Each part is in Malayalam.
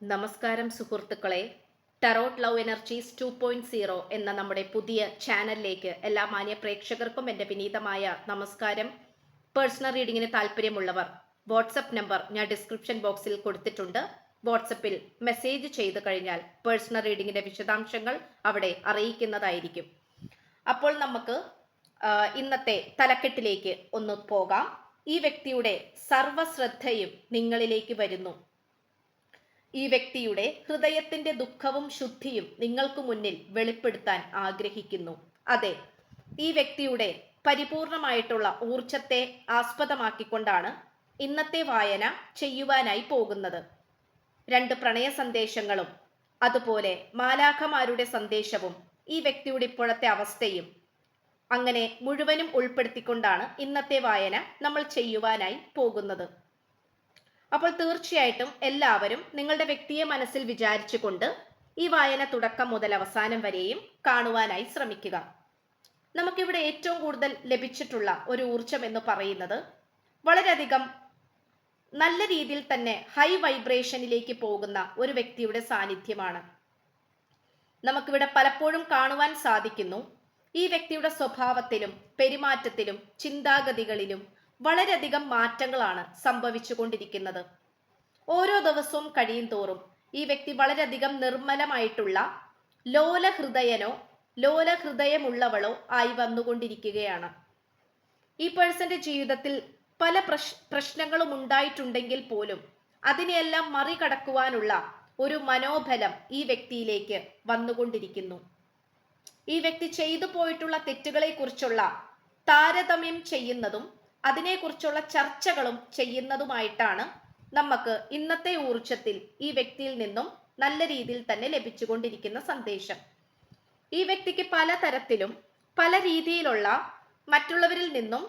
നമസ്കാരം സുഹൃത്തുക്കളെ. Tarot love energies two point zero എന്ന നമ്മുടെ പുതിയ ചാനലിലേക്ക് എല്ലാ മാന്യ പ്രേക്ഷകർക്കും എന്റെ വിനീതമായ നമസ്കാരം. പേഴ്സണൽ റീഡിങ്ങിന് താല്പര്യമുള്ളവർ വാട്സപ്പ് നമ്പർ ഞാൻ ഡിസ്ക്രിപ്ഷൻ ബോക്സിൽ കൊടുത്തിട്ടുണ്ട്. വാട്സപ്പിൽ മെസ്സേജ് ചെയ്തു കഴിഞ്ഞാൽ പേഴ്സണൽ റീഡിങ്ങിന്റെ വിശദാംശങ്ങൾ അവിടെ അറിയിക്കുന്നതായിരിക്കും. അപ്പോൾ നമുക്ക് ഇന്നത്തെ തലക്കെട്ടിലേക്ക് ഒന്ന് പോകാം. ഈ വ്യക്തിയുടെ സർവശ്രദ്ധയും നിങ്ങളിലേക്ക് വരുന്നു. ഈ വ്യക്തിയുടെ ഹൃദയത്തിന്റെ ദുഃഖവും ശുദ്ധിയും നിങ്ങൾക്ക് മുന്നിൽ വെളിപ്പെടുത്താൻ ആഗ്രഹിക്കുന്നു. അതെ ഈ വ്യക്തിയുടെ പരിപൂർണമായിട്ടുള്ള ഊർജത്തെ ആസ്പദമാക്കിക്കൊണ്ടാണ് ഇന്നത്തെ വായന ചെയ്യുവാനായി പോകുന്നത്. രണ്ട് പ്രണയ സന്ദേശങ്ങളും അതുപോലെ മാലാഖമാരുടെ സന്ദേശവും ഈ വ്യക്തിയുടെ ഇപ്പോഴത്തെ അവസ്ഥയും അങ്ങനെ മുഴുവനും ഉൾപ്പെടുത്തിക്കൊണ്ടാണ് ഇന്നത്തെ വായന നമ്മൾ ചെയ്യുവാനായി പോകുന്നത്. അപ്പോൾ തീർച്ചയായിട്ടും എല്ലാവരും നിങ്ങളുടെ വ്യക്തിയെ മനസ്സിൽ വിചാരിച്ചുകൊണ്ട് ഈ വായന തുടക്കം മുതൽ അവസാനം വരെയും കാണുവാനായി ശ്രമിക്കുക. നമുക്കിവിടെ ഏറ്റവും കൂടുതൽ ലഭിച്ചിട്ടുള്ള ഒരു ഊർജം എന്ന് പറയുന്നത് വളരെയധികം നല്ല രീതിയിൽ തന്നെ ഹൈ വൈബ്രേഷനിലേക്ക് പോകുന്ന ഒരു വ്യക്തിയുടെ സാന്നിധ്യമാണ്. നമുക്കിവിടെ പലപ്പോഴും കാണുവാൻ സാധിക്കുന്നു ഈ വ്യക്തിയുടെ സ്വഭാവത്തിലും പെരുമാറ്റത്തിലും ചിന്താഗതികളിലും വളരെയധികം മാറ്റങ്ങളാണ് സംഭവിച്ചുകൊണ്ടിരിക്കുന്നത്. ഓരോ ദിവസവും കഴിയും തോറും ഈ വ്യക്തി വളരെയധികം നിർമ്മലമായിട്ടുള്ള ലോലഹൃദയനോ ലോലഹൃദയമുള്ളവളോ ആയി വന്നുകൊണ്ടിരിക്കുകയാണ്. ഈ പേഴ്സന്റെ ജീവിതത്തിൽ പല പ്രശ് പ്രശ്നങ്ങളും ഉണ്ടായിട്ടുണ്ടെങ്കിൽ പോലും അതിനെയെല്ലാം മറികടക്കുവാനുള്ള ഒരു മനോബലം ഈ വ്യക്തിയിലേക്ക് വന്നുകൊണ്ടിരിക്കുന്നു. ഈ വ്യക്തി ചെയ്തു പോയിട്ടുള്ള തെറ്റുകളെ കുറിച്ചുള്ള താരതമ്യം ചെയ്യുന്നതും അതിനെക്കുറിച്ചുള്ള ചർച്ചകളും ചെയ്യുന്നതുമായിട്ടാണ് നമുക്ക് ഇന്നത്തെ ഊർജത്തിൽ ഈ വ്യക്തിയിൽ നിന്നും നല്ല രീതിയിൽ തന്നെ ലഭിച്ചുകൊണ്ടിരിക്കുന്ന സന്ദേശം. ഈ വ്യക്തിക്ക് പലതരത്തിലും പല രീതിയിലുള്ള മറ്റുള്ളവരിൽ നിന്നും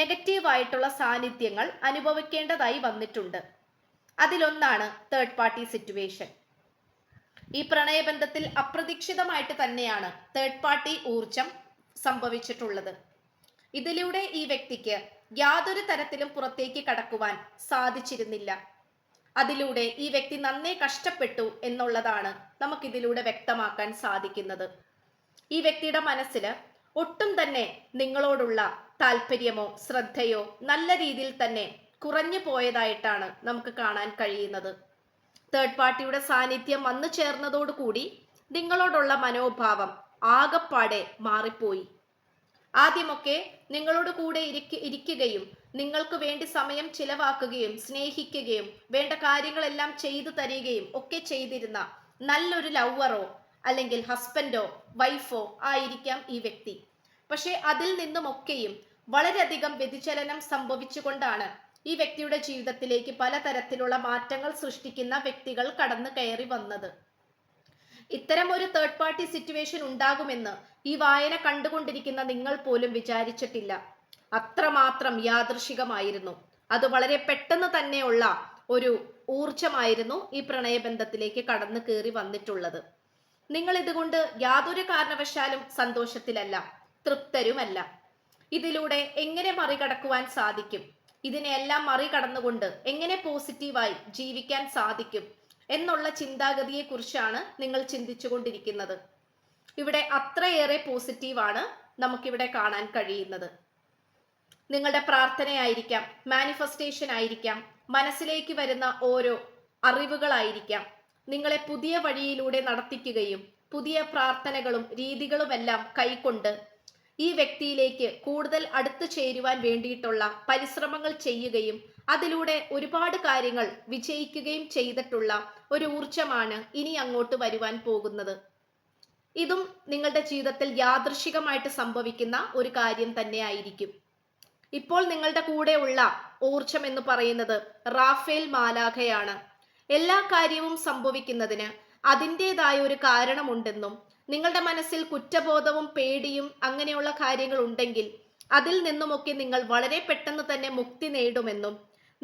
നെഗറ്റീവായിട്ടുള്ള സാന്നിധ്യങ്ങൾ അനുഭവിക്കേണ്ടതായി വന്നിട്ടുണ്ട്. അതിലൊന്നാണ് തേർഡ് പാർട്ടി സിറ്റുവേഷൻ ഈ പ്രണയബന്ധത്തിൽ അപ്രതീക്ഷിതമായിട്ട് തന്നെയാണ് തേർഡ് പാർട്ടി ഊർജം സംഭവിച്ചിട്ടുള്ളത്. ഇതിലൂടെ ഈ വ്യക്തിക്ക് യാതൊരു തരത്തിലും പുറത്തേക്ക് കടക്കുവാൻ സാധിച്ചിരുന്നില്ല. അതിലൂടെ ഈ വ്യക്തി നന്നേ കഷ്ടപ്പെട്ടു എന്നുള്ളതാണ് നമുക്കിതിലൂടെ വ്യക്തമാക്കാൻ സാധിക്കുന്നത്. ഈ വ്യക്തിയുടെ മനസ്സിൽ ഒട്ടും തന്നെ നിങ്ങളോടുള്ള താല്പര്യമോ ശ്രദ്ധയോ നല്ല രീതിയിൽ തന്നെ കുറഞ്ഞു പോയതായിട്ടാണ് നമുക്ക് കാണാൻ കഴിയുന്നത്. തേർഡ് പാർട്ടിയുടെ സാന്നിധ്യം വന്നു ചേർന്നതോടുകൂടി നിങ്ങളോടുള്ള മനോഭാവം ആകപ്പാടെ മാറിപ്പോയി. ആദ്യമൊക്കെ നിങ്ങളോട് കൂടെ ഇരിക്കുകയും നിങ്ങൾക്ക് വേണ്ടി സമയം ചിലവാക്കുകയും സ്നേഹിക്കുകയും വേണ്ട കാര്യങ്ങളെല്ലാം ചെയ്തു തരികയും ഒക്കെ ചെയ്തിരുന്ന നല്ലൊരു ലവറോ അല്ലെങ്കിൽ ഹസ്ബൻഡോ വൈഫോ ആയിരിക്കാം ഈ വ്യക്തി. പക്ഷേ അതിൽ നിന്നുമൊക്കെയും വളരെയധികം വ്യതിചലനം സംഭവിച്ചുകൊണ്ടാണ് ഈ വ്യക്തിയുടെ ജീവിതത്തിലേക്ക് പലതരത്തിലുള്ള മാറ്റങ്ങൾ സൃഷ്ടിക്കുന്ന വ്യക്തികൾ കടന്നു കയറി വന്നത്. ഇത്തരം ഒരു തേർഡ് പാർട്ടി സിറ്റുവേഷൻ ഉണ്ടാകുമെന്ന് ഈ വായന കണ്ടുകൊണ്ടിരിക്കുന്ന നിങ്ങൾ പോലും വിചാരിച്ചിട്ടില്ല. അത്രമാത്രം യാദൃശികമായിരുന്നു. അത് വളരെ പെട്ടെന്ന് തന്നെയുള്ള ഒരു ഊർജമായിരുന്നു ഈ പ്രണയബന്ധത്തിലേക്ക് കടന്നു കയറി വന്നിട്ടുള്ളത്. നിങ്ങൾ ഇതുകൊണ്ട് യാതൊരു കാരണവശാലും സന്തോഷത്തിലല്ല തൃപ്തരുമല്ല. ഇതിലൂടെ എങ്ങനെ മറികടക്കുവാൻ സാധിക്കും? ഇതിനെയെല്ലാം മറികടന്നുകൊണ്ട് എങ്ങനെ പോസിറ്റീവായി ജീവിക്കാൻ സാധിക്കും? എന്നുള്ള ചിന്താഗതിയെക്കുറിച്ചാണ് നിങ്ങൾ ചിന്തിച്ചുകൊണ്ടിരിക്കുന്നത്. ഇവിടെ അത്രയേറെ പോസിറ്റീവാണ് നമുക്കിവിടെ കാണാൻ കഴിയുന്നത്. നിങ്ങളുടെ പ്രാർത്ഥനയായിരിക്കാം മാനിഫെസ്റ്റേഷൻ ആയിരിക്കാം മനസ്സിലേക്ക് വരുന്ന ഓരോ അറിവുകളായിരിക്കാം. നിങ്ങളെ പുതിയ വഴിയിലൂടെ നടത്തിക്കുകയും പുതിയ പ്രാർത്ഥനകളും രീതികളുമെല്ലാം കൈക്കൊണ്ട് ഈ വ്യക്തിയിലേക്ക് കൂടുതൽ അടുത്തു ചേരുവാൻ വേണ്ടിയിട്ടുള്ള പരിശ്രമങ്ങൾ ചെയ്യുകയും അതിലൂടെ ഒരുപാട് കാര്യങ്ങൾ വിജയിക്കുകയും ചെയ്തിട്ടുള്ള ഒരു ഊർജമാണ് ഇനി അങ്ങോട്ട് വരുവാൻ പോകുന്നത്. ഇതും നിങ്ങളുടെ ജീവിതത്തിൽ യാദൃശികമായിട്ട് സംഭവിക്കുന്ന ഒരു കാര്യം തന്നെയായിരിക്കും. ഇപ്പോൾ നിങ്ങളുടെ കൂടെ ഉള്ള ഊർജം എന്ന് പറയുന്നത് റാഫേൽ മാലാഖയാണ്. എല്ലാ കാര്യവും സംഭവിക്കുന്നതിന് അതിന്റെതായ ഒരു കാരണമുണ്ടെന്നും നിങ്ങളുടെ മനസ്സിൽ കുറ്റബോധവും പേടിയും അങ്ങനെയുള്ള കാര്യങ്ങൾ ഉണ്ടെങ്കിൽ അതിൽ നിന്നുമൊക്കെ നിങ്ങൾ വളരെ പെട്ടെന്ന് തന്നെ മുക്തി നേടുമെന്നും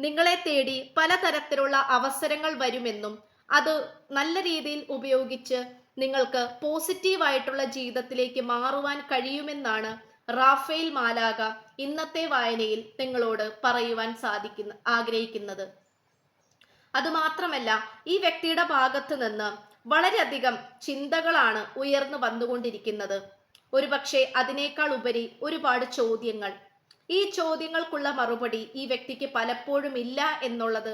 നിങ്ങളെ തേടി പലതരത്തിലുള്ള അവസരങ്ങൾ വരുമെന്നും അത് നല്ല രീതിയിൽ ഉപയോഗിച്ച് നിങ്ങൾക്ക് പോസിറ്റീവായിട്ടുള്ള ജീവിതത്തിലേക്ക് മാറുവാൻ കഴിയുമെന്നാണ് റാഫേൽ മാലാക ഇന്നത്തെ വായനയിൽ നിങ്ങളോട് പറയുവാൻ സാധിക്കുന്ന ആഗ്രഹിക്കുന്നത്. അതുമാത്രമല്ല ഈ വ്യക്തിയുടെ ഭാഗത്ത് നിന്ന് വളരെയധികം ചിന്തകളാണ് ഉയർന്നു വന്നുകൊണ്ടിരിക്കുന്നത്. ഒരുപക്ഷെ അതിനേക്കാൾ ഉപരി ഒരുപാട് ചോദ്യങ്ങൾ ഈ ചോദ്യങ്ങൾക്കുള്ള മറുപടി ഈ വ്യക്തിക്ക് പലപ്പോഴും ഇല്ല എന്നുള്ളത്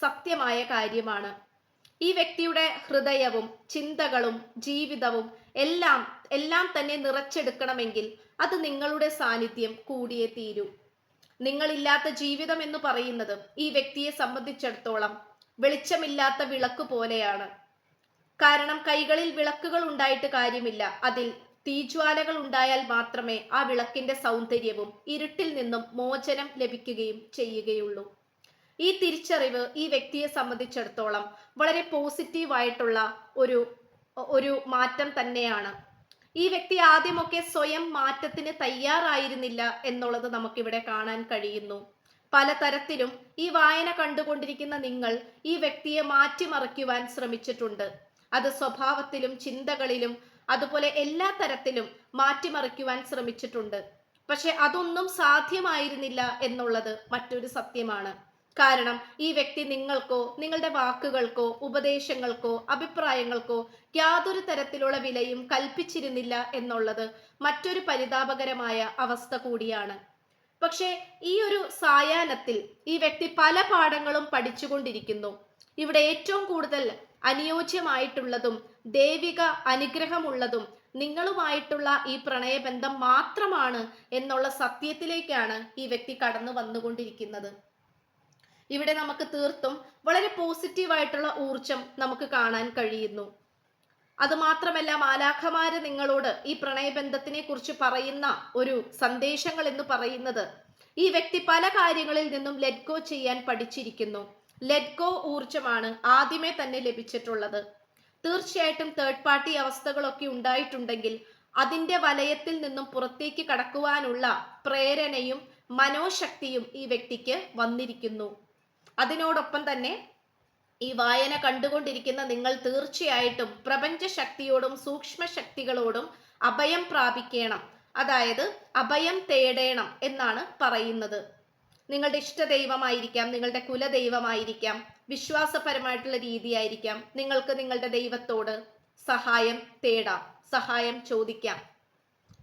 സത്യമായ കാര്യമാണ്. ഈ വ്യക്തിയുടെ ഹൃദയവും ചിന്തകളും ജീവിതവും എല്ലാം എല്ലാം തന്നെ നിറച്ചെടുക്കണമെങ്കിൽ അത് നിങ്ങളുടെ സാന്നിധ്യം കൂടിയേ തീരൂ. നിങ്ങളില്ലാത്ത ജീവിതം എന്ന് പറയുന്നത് ഈ വ്യക്തിയെ സംബന്ധിച്ചിടത്തോളം വെളിച്ചമില്ലാത്ത വിളക്ക് പോലെയാണ്. കാരണം കൈകളിൽ വിളക്കുകൾ ഉണ്ടായിട്ട് കാര്യമില്ല. അതിൽ തീജ്വാലകൾ ഉണ്ടായാൽ മാത്രമേ ആ വിളക്കിന്റെ സൗന്ദര്യവും ഇരുട്ടിൽ നിന്നും മോചനം ലഭിക്കുകയും ചെയ്യുകയുള്ളൂ. ഈ തിരിച്ചറിവ് ഈ വ്യക്തിയെ സംബന്ധിച്ചിടത്തോളം വളരെ പോസിറ്റീവായിട്ടുള്ള ഒരു ഒരു മാറ്റം തന്നെയാണ്. ഈ വ്യക്തി ആദ്യമൊക്കെ സ്വയം മാറ്റത്തിന് തയ്യാറായിരുന്നില്ല എന്നുള്ളത് നമുക്കിവിടെ കാണാൻ കഴിയുന്നു. പലതരത്തിലും ഈ വായന കണ്ടുകൊണ്ടിരിക്കുന്ന നിങ്ങൾ ഈ വ്യക്തിയെ മാറ്റിമറിക്കുവാൻ ശ്രമിച്ചിട്ടുണ്ട്. അത് സ്വഭാവത്തിലും ചിന്തകളിലും അതുപോലെ എല്ലാ തരത്തിലും മാറ്റിമറിക്കുവാൻ ശ്രമിച്ചിട്ടുണ്ട്. പക്ഷെ അതൊന്നും സാധ്യമായിരുന്നില്ല എന്നുള്ളത് മറ്റൊരു സത്യമാണ്. കാരണം ഈ വ്യക്തി നിങ്ങൾക്കോ നിങ്ങളുടെ വാക്കുകൾക്കോ ഉപദേശങ്ങൾക്കോ അഭിപ്രായങ്ങൾക്കോ യാതൊരു തരത്തിലുള്ള വിലയും കൽപ്പിച്ചിരുന്നില്ല എന്നുള്ളത് മറ്റൊരു പരിതാപകരമായ അവസ്ഥ കൂടിയാണ്. പക്ഷേ ഈ ഒരു സായാഹ്നത്തിൽ ഈ വ്യക്തി പല പാഠങ്ങളും പഠിച്ചുകൊണ്ടിരിക്കുന്നു. ഇവിടെ ഏറ്റവും കൂടുതൽ അനുയോജ്യമായിട്ടുള്ളതും ദൈവിക അനുഗ്രഹമുള്ളതും നിങ്ങളുമായിട്ടുള്ള ഈ പ്രണയബന്ധം മാത്രമാണ് എന്നുള്ള സത്യത്തിലേക്കാണ് ഈ വ്യക്തി കടന്നു വന്നുകൊണ്ടിരിക്കുന്നത്. ഇവിടെ നമുക്ക് തീർത്തും വളരെ പോസിറ്റീവായിട്ടുള്ള ഊർജം നമുക്ക് കാണാൻ കഴിയുന്നു. അതുമാത്രമല്ല മാലാഖമാര് നിങ്ങളോട് ഈ പ്രണയബന്ധത്തിനെ കുറിച്ച് പറയുന്ന ഒരു സന്ദേശങ്ങൾ എന്ന് പറയുന്നത് ഈ വ്യക്തി പല കാര്യങ്ങളിൽ നിന്നും ലെറ്റ് ഗോ ചെയ്യാൻ പഠിച്ചിരിക്കുന്നു. ഗോ ഊർജമാണ് ആദ്യമേ തന്നെ ലഭിച്ചിട്ടുള്ളത്. തീർച്ചയായിട്ടും തേർഡ് പാർട്ടി അവസ്ഥകളൊക്കെ ഉണ്ടായിട്ടുണ്ടെങ്കിൽ അതിന്റെ വലയത്തിൽ നിന്നും പുറത്തേക്ക് കടക്കുവാനുള്ള പ്രേരണയും മനോശക്തിയും ഈ വ്യക്തിക്ക് വന്നിരിക്കുന്നു. അതിനോടൊപ്പം തന്നെ ഈ വായന കണ്ടുകൊണ്ടിരിക്കുന്ന നിങ്ങൾ തീർച്ചയായിട്ടും പ്രപഞ്ച ശക്തിയോടും സൂക്ഷ്മ ശക്തികളോടും അഭയം പ്രാപിക്കണം. അതായത് അഭയം തേടേണം എന്നാണ് പറയുന്നത്. നിങ്ങളുടെ ഇഷ്ട ദൈവമായിരിക്കാം നിങ്ങളുടെ കുലദൈവമായിരിക്കാം വിശ്വാസപരമായിട്ടുള്ള രീതിയായിരിക്കാം. നിങ്ങൾക്ക് നിങ്ങളുടെ ദൈവത്തോട് സഹായം തേടാം സഹായം ചോദിക്കാം.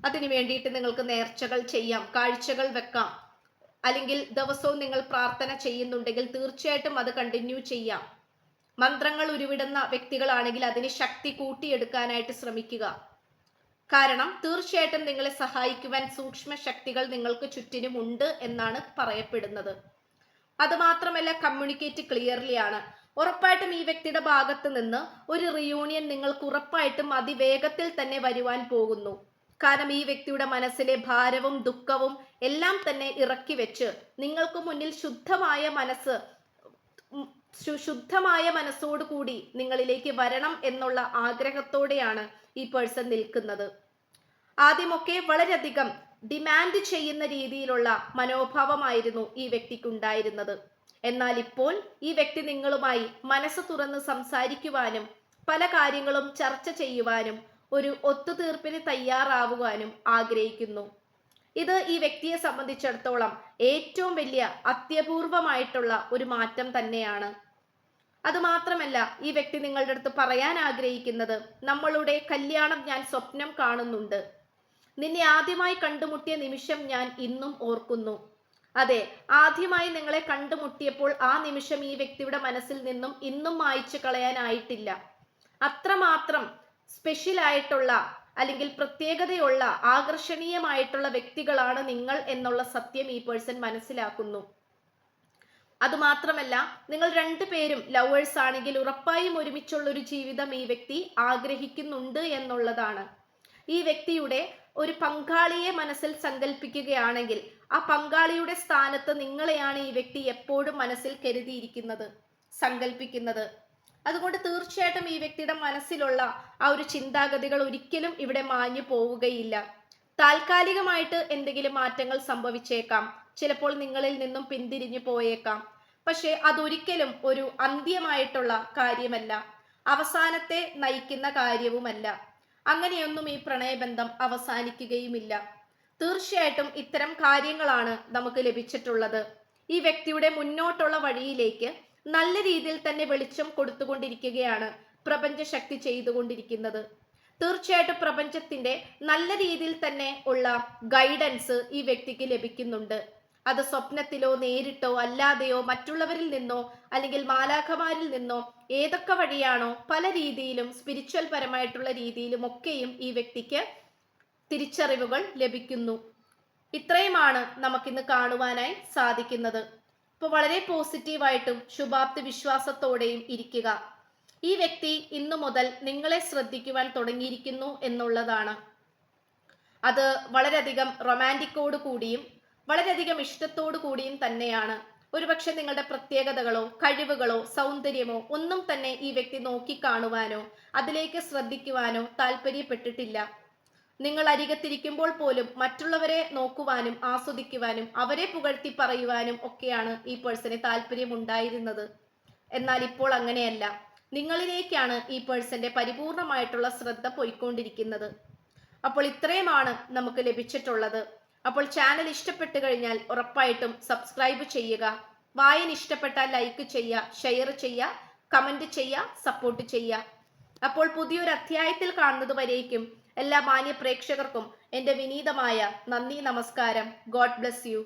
അതിനു വേണ്ടിയിട്ട് നിങ്ങൾക്ക് നേർച്ചകൾ ചെയ്യാം കാഴ്ചകൾ വെക്കാം. അല്ലെങ്കിൽ ദിവസവും നിങ്ങൾ പ്രാർത്ഥന ചെയ്യുന്നുണ്ടെങ്കിൽ തീർച്ചയായിട്ടും അത് കണ്ടിന്യൂ ചെയ്യാം. മന്ത്രങ്ങൾ ഉരുവിടുന്ന വ്യക്തികളാണെങ്കിൽ അതിന് ശക്തി കൂട്ടിയെടുക്കാനായിട്ട് ശ്രമിക്കുക. കാരണം തീർച്ചയായിട്ടും നിങ്ങളെ സഹായിക്കുവാൻ സൂക്ഷ്മ ശക്തികൾ നിങ്ങൾക്ക് ചുറ്റിനും ഉണ്ട് എന്നാണ് പറയപ്പെടുന്നത്. അതുമാത്രമല്ല കമ്മ്യൂണിക്കേറ്റ് ക്ലിയർലി ആണ്. ഉറപ്പായിട്ടും ഈ വ്യക്തിയുടെ ഭാഗത്ത് നിന്ന് ഒരു റിയൂണിയൻ നിങ്ങൾക്ക് ഉറപ്പായിട്ടും അതിവേഗത്തിൽ തന്നെ വരുവാൻ പോകുന്നു. കാരണം ഈ വ്യക്തിയുടെ മനസ്സിലെ ഭാരവും ദുഃഖവും എല്ലാം തന്നെ ഇറക്കി വെച്ച് നിങ്ങൾക്ക് മുന്നിൽ ശുദ്ധമായ മനസ്സ് ശുദ്ധമായ മനസ്സോടുകൂടി നിങ്ങളിലേക്ക് വരണം എന്നുള്ള ആഗ്രഹത്തോടെയാണ് ഈ പേഴ്സൺ നിൽക്കുന്നത്. ആദ്യമൊക്കെ വളരെയധികം ഡിമാൻഡ് ചെയ്യുന്ന രീതിയിലുള്ള മനോഭാവമായിരുന്നു ഈ വ്യക്തിക്കുണ്ടായിരുന്നത്. എന്നാൽ ഇപ്പോൾ ഈ വ്യക്തി നിങ്ങളുമായി മനസ്സ് തുറന്ന് സംസാരിക്കുവാനും പല കാര്യങ്ങളും ചർച്ച ചെയ്യുവാനും ഒരു ഒത്തുതീർപ്പിന് തയ്യാറാവുവാനും ആഗ്രഹിക്കുന്നു. ഇത് ഈ വ്യക്തിയെ സംബന്ധിച്ചിടത്തോളം ഏറ്റവും വലിയ അത്യപൂർവമായിട്ടുള്ള ഒരു മാറ്റം തന്നെയാണ്. അതുമാത്രമല്ല ഈ വ്യക്തി നിങ്ങളുടെ അടുത്ത് പറയാൻ ആഗ്രഹിക്കുന്നത് നമ്മളുടെ കല്യാണം ഞാൻ സ്വപ്നം കാണുന്നുണ്ട്. നിന്നെ ആദ്യമായി കണ്ടുമുട്ടിയ നിമിഷം ഞാൻ ഇന്നും ഓർക്കുന്നു. അതെ ആദ്യമായി നിങ്ങളെ കണ്ടുമുട്ടിയപ്പോൾ ആ നിമിഷം ഈ വ്യക്തിയുടെ മനസ്സിൽ നിന്നും ഇന്നും മായ്ച്ചു കളയാനായിട്ടില്ല. അത്രമാത്രം സ്പെഷ്യൽ ആയിട്ടുള്ള അല്ലെങ്കിൽ പ്രത്യേകതയുള്ള ആകർഷണീയമായിട്ടുള്ള വ്യക്തികളാണ് നിങ്ങൾ എന്നുള്ള സത്യം ഈ പേഴ്സൺ മനസ്സിലാക്കുന്നു. അതുമാത്രമല്ല നിങ്ങൾ രണ്ടുപേരും ലവേഴ്സ് ആണെങ്കിൽ ഉറപ്പായും ഒരുമിച്ചുള്ള ഒരു ജീവിതം ഈ വ്യക്തി ആഗ്രഹിക്കുന്നുണ്ട് എന്നുള്ളതാണ്. ഈ വ്യക്തിയുടെ ഒരു പങ്കാളിയെ മനസ്സിൽ സങ്കല്പിക്കുകയാണെങ്കിൽ ആ പങ്കാളിയുടെ സ്ഥാനത്ത് നിങ്ങളെയാണ് ഈ വ്യക്തി എപ്പോഴും മനസ്സിൽ കരുതിയിരിക്കുന്നത് സങ്കല്പിക്കുന്നത് അതുകൊണ്ട് തീർച്ചയായിട്ടും ഈ വ്യക്തിയുടെ മനസ്സിലുള്ള ആ ഒരു ചിന്താഗതികൾ ഒരിക്കലും ഇവിടെ മാഞ്ഞു പോവുകയില്ല. താൽക്കാലികമായിട്ട് എന്തെങ്കിലും മാറ്റങ്ങൾ സംഭവിച്ചേക്കാം. ചിലപ്പോൾ നിങ്ങളിൽ നിന്നും പിന്തിരിഞ്ഞു പോയേക്കാം. പക്ഷെ അതൊരിക്കലും ഒരു അന്ത്യമായിട്ടുള്ള കാര്യമല്ല. അവസാനത്തെ നയിക്കുന്ന കാര്യവുമല്ല. അങ്ങനെയൊന്നും ഈ പ്രണയബന്ധം അവസാനിക്കുകയുമില്ല. തീർച്ചയായിട്ടും ഇത്തരം കാര്യങ്ങളാണ് നമുക്ക് ലഭിച്ചിട്ടുള്ളത്. ഈ വ്യക്തിയുടെ മുന്നോട്ടുള്ള വഴിയിലേക്ക് നല്ല രീതിയിൽ തന്നെ വെളിച്ചം കൊടുത്തുകൊണ്ടിരിക്കുകയാണ് പ്രപഞ്ചശക്തി ചെയ്തുകൊണ്ടിരിക്കുന്നത്. തീർച്ചയായിട്ടും പ്രപഞ്ചത്തിന്റെ നല്ല രീതിയിൽ തന്നെ ഉള്ള ഗൈഡൻസ് ഈ വ്യക്തിക്ക് ലഭിക്കുന്നുണ്ട്. അത് സ്വപ്നത്തിലോ നേരിട്ടോ അല്ലാതെയോ മറ്റുള്ളവരിൽ നിന്നോ അല്ലെങ്കിൽ മാലാഖമാരിൽ നിന്നോ ഏതൊക്കെ വഴിയാണോ പല രീതിയിലും സ്പിരിച്വൽ പരമായിട്ടുള്ള രീതിയിലും ഒക്കെയും ഈ വ്യക്തിക്ക് തിരിച്ചറിവുകൾ ലഭിക്കുന്നു. ഇത്രയുമാണ് നമുക്കിന്ന് കാണുവാനായി സാധിക്കുന്നത്. ഇപ്പോൾ വളരെ പോസിറ്റീവായിട്ടും ശുഭാപ്തി വിശ്വാസത്തോടെയും ഇരിക്കുക. ഈ വ്യക്തി ഇന്നു മുതൽ നിങ്ങളെ ശ്രദ്ധിക്കുവാൻ തുടങ്ങിയിരിക്കുന്നു എന്നുള്ളതാണ്. അത് വളരെയധികം റൊമാന്റിക്കോട് കൂടിയും വളരെയധികം ഇഷ്ടത്തോടു കൂടിയും തന്നെയാണ്. ഒരുപക്ഷെ നിങ്ങളുടെ പ്രത്യേകതകളോ കഴിവുകളോ സൗന്ദര്യമോ ഒന്നും തന്നെ ഈ വ്യക്തി നോക്കിക്കാണുവാനോ അതിലേക്ക് ശ്രദ്ധിക്കുവാനോ താല്പര്യപ്പെട്ടിട്ടില്ല. നിങ്ങൾ അരികത്തിരിക്കുമ്പോൾ പോലും മറ്റുള്ളവരെ നോക്കുവാനും ആസ്വദിക്കുവാനും അവരെ പുകഴ്ത്തി പറയുവാനും ഒക്കെയാണ് ഈ പേഴ്സണെ താല്പര്യം ഉണ്ടായിരുന്നത് എന്നാൽ ഇപ്പോൾ അങ്ങനെയല്ല. നിങ്ങളിലേക്കാണ് ഈ പേഴ്സന്റെ പരിപൂർണമായിട്ടുള്ള ശ്രദ്ധ പോയിക്കൊണ്ടിരിക്കുന്നത്. അപ്പോൾ ഇത്രയുമാണ് നമുക്ക് ലഭിച്ചിട്ടുള്ളത്. അപ്പോൾ ചാനൽ ഇഷ്ടപ്പെട്ടു കഴിഞ്ഞാൽ ഉറപ്പായിട്ടും സബ്സ്ക്രൈബ് ചെയ്യുക. വായന ഇഷ്ടപ്പെട്ടാൽ ലൈക്ക് ചെയ്യുക ഷെയർ ചെയ്യുക കമന്റ് ചെയ്യുക സപ്പോർട്ട് ചെയ്യുക. അപ്പോൾ പുതിയൊരു അധ്യായത്തിൽ കാണുന്നത് വരേക്കും എല്ലാ മാന്യ പ്രേക്ഷകർക്കും എന്റെ വിനീതമായ നന്ദി നമസ്കാരം. God bless you.